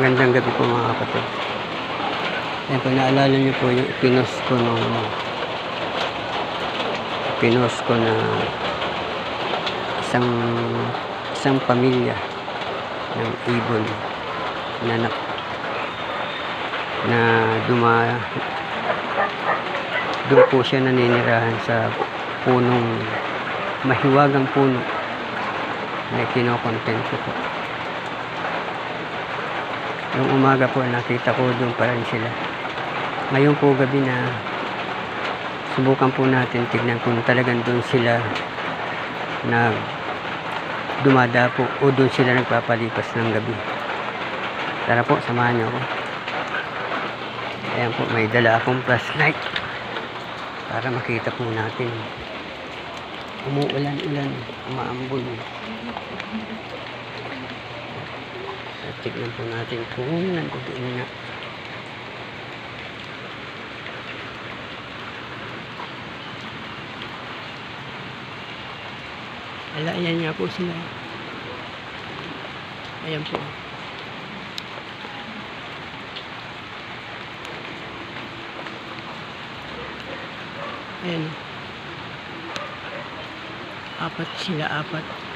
Magandang gabi po mga kapatid. Ayan po, naalala niyo po yung pinos ko nung pinos ko na isang isang pamilya ng ibon na na, na duma doon po siya naninirahan sa punong mahiwagang puno na kinokontent ko po. Yung umaga po nakita ko doon pa rin sila. Ngayon po gabi na subukan po natin tignan kung talagang doon sila na dumadapo o doon sila nagpapalipas ng gabi. Tara po, samahan niyo ako. Ayan po, may dala akong flashlight para makita po natin. Umuulan-ulan, umaambon. Tignan po natin kung nandoon nga. Ala, ayan nga po sila. Ayan po. Ayan. Apat sila, apat.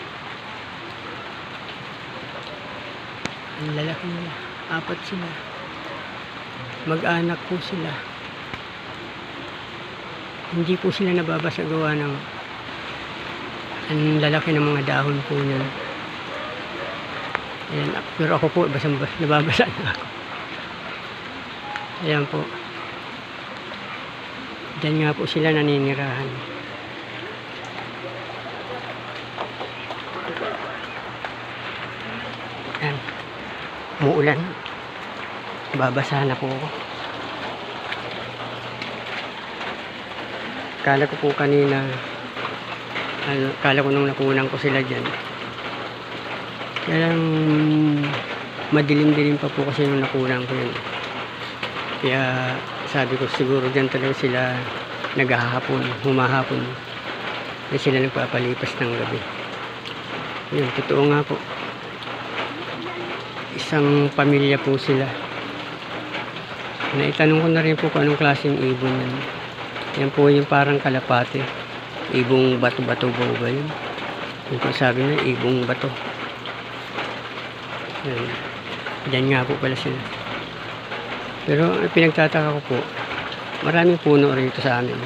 Ang lalaki nila. Apat sila. Mag-anak po sila. Hindi po sila nababasa ng ang lalaki ng mga dahon po niyan. Ayan, pero ako po, basang bas, nababasa na ako. Ayan po. Diyan nga po sila naninirahan. Ayan. Muulan. Babasa na po ako. Kala ko po kanina, ano, kala ko nung nakunan ko sila dyan. Kaya lang, madilim-dilim pa po kasi nung nakunan ko yun. Kaya sabi ko siguro dyan talaga sila naghahapon, humahapon. Kaya sila nagpapalipas ng gabi. Yun, totoo nga po. Isang pamilya po sila. Naitanong ko na rin po kung anong klaseng ibon yan. Yan po yung parang kalapate. Ibong bato-bato ba ba yun? Yung sabi na, ibong bato. Yan. Diyan nga po pala sila. Pero pinagtataka ko po, maraming puno rito sa amin.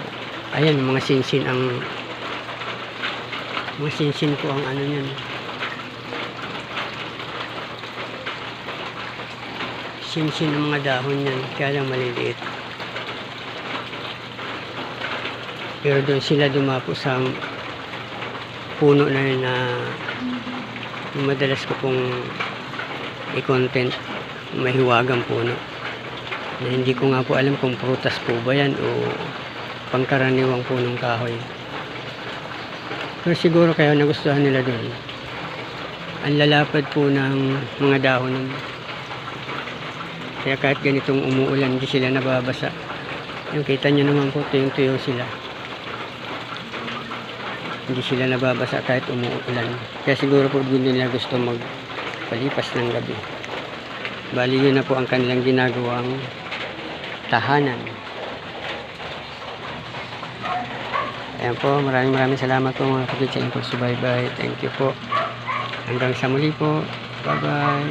Ayan, mga sinsin ang mga sinsin po ang ano niyan. Sinsin ang mga dahon niyan, kaya lang maliliit. Pero doon sila dumapo sa puno na yun na madalas ko pong i-content mahiwagang puno na hindi ko nga po alam kung prutas po ba yan o pangkaraniwang punong kahoy pero siguro kaya nagustuhan nila doon ang lalapad po ng mga dahon nun. Kaya kahit ganitong umuulan hindi sila nababasa. Yung kita nyo naman po tuyong tuyo sila. Hindi sila nababasa kahit umuulan. Kaya siguro po doon nila gusto magpalipas ng gabi. Bali yun na po ang kanilang ginagawang tahanan. Ayan po maraming maraming salamat po mga kapatid sa inyong pagsubaybay. Thank you po. Hanggang sa muli po. Bye bye